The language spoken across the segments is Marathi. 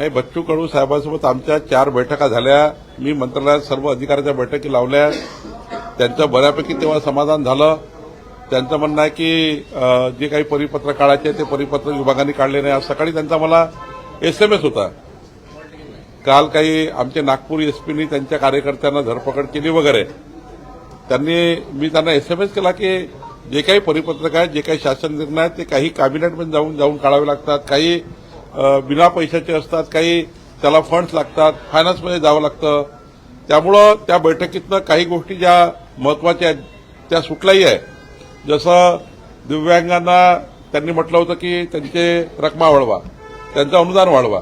नाही बच्चू कडू साहेबांसोबत आमच्या चार बैठका झाल्या. मी मंत्रालयात सर्व अधिकाऱ्यांच्या बैठकी लावल्या. त्यांचं बऱ्यापैकी तेव्हा समाधान झालं. त्यांचं म्हणणं आहे की जे काही परिपत्र काढायचे ते परिपत्र विभागाने काढले नाही. आज सकाळी त्यांचा मला एसएमएस होता. काल काही आमचे नागपूर एसपीनी त्यांच्या कार्यकर्त्यांना धरपकड केली वगैरे. त्यांनी मी त्यांना एसएमएस केला की जे काही परिपत्रक आहेत जे काही शासन निर्णय आहेत ते काही कॅबिनेटमध्ये जाऊन जाऊन काढावे लागतात. काही बिना पैशाचे असतात काही त्याला फंड्स लागतात फायनान्समध्ये जावं लागतं. त्यामुळं त्या बैठकीतनं काही गोष्टी ज्या महत्त्वाच्या आहेत त्या सुटल्याही आहे जसं दिव्यांगांना त्यांनी म्हटलं होतं की त्यांचे रकमा वाढवा त्यांचं अनुदान वाढवा.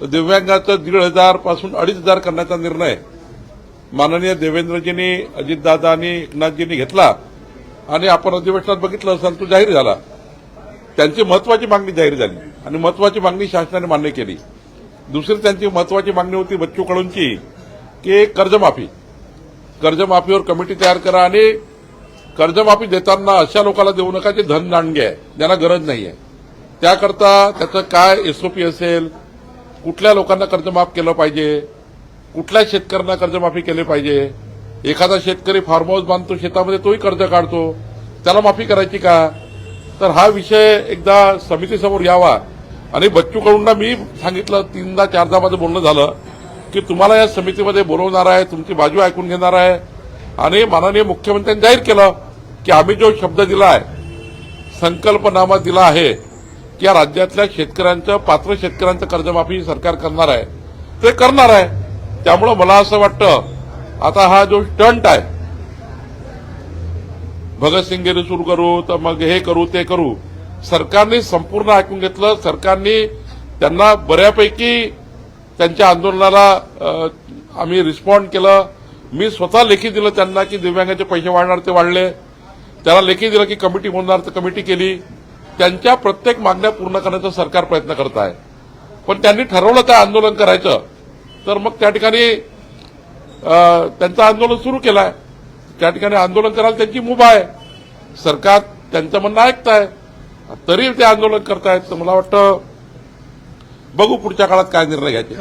तर दिव्यांगाचं दीड हजारपासून अडीच हजार करण्याचा निर्णय माननीय देवेंद्रजींनी अजितदादांनी एकनाथजींनी घेतला. आणि आपण अधिवेशनात बघितलं असाल तो जाहीर झाला. त्यांची महत्वाची मागणी जाहीर झाली. आणि महत्वाची मागणी शासनाने मान्य केली. दुसरी त्यांची महत्वाची मागणी होती बच्चू कडूंची की कर्जमाफी. कर्जमाफीवर कमिटी तयार करा आणि कर्जमाफी देताना अशा लोकांना देऊ नका जे धन दांडगे आहे. ज्यांना गरज नाही आहे. त्याकरता त्याचं काय एसओपी असेल कुठल्या लोकांना कर्जमाफ केलं पाहिजे कुठल्या शेतकऱ्यांना कर्जमाफी केली पाहिजे एखादा शेतकरी फार्म हाऊस बांधतो शेतामध्ये तोही कर्ज काढतो त्याला माफी करायची का? तर हा विषय एकदा समितीसमोर यावा. आणि बच्चू कडूंना मी सांगितलं तीनदा चारदा माझं बोलणं झालं की तुम्हाला या समितीमध्ये बोलवणार आहे तुमची बाजू ऐकून घेणार आहे. आणि माननीय मुख्यमंत्र्यांनी जाहीर केलं की आम्ही जो शब्द दिला आहे संकल्पनामा दिला आहे की या राज्यातल्या शेतकऱ्यांचं पात्र शेतकऱ्यांचं कर्जमाफी सरकार करणार आहे. ते करणार आहे. त्यामुळं मला असं वाटतं आता हा जो स्टंट आहे भगतसिंगगिरी सुरू करू तर मग हे करू ते करू. सरकारने संपूर्ण ऐकून घेतलं. सरकारने त्यांना बऱ्यापैकी त्यांच्या आंदोलनाला आम्ही रिस्पॉन्ड केलं. मी स्वतः लेखी दिलं त्यांना की दिव्यांगाचे पैसे वाढणार ते वाढले. त्याला लेखी दिलं की कमिटी होणार तर कमिटी केली. त्यांच्या प्रत्येक मागण्या पूर्ण करण्याचा सरकार प्रयत्न करत आहे. पण त्यांनी ठरवलं त्या आंदोलन करायचं. तर मग त्या ठिकाणी त्यांचं आंदोलन सुरू केलं आहे त्या ठिकाणी आंदोलन करायला त्यांची मुभा आहे. सरकार त्यांचं म्हणणं ऐकताय. तरी ते आंदोलन करतायत तर मला वाटतं बघू पुढच्या काळात काय निर्णय घ्यायचे.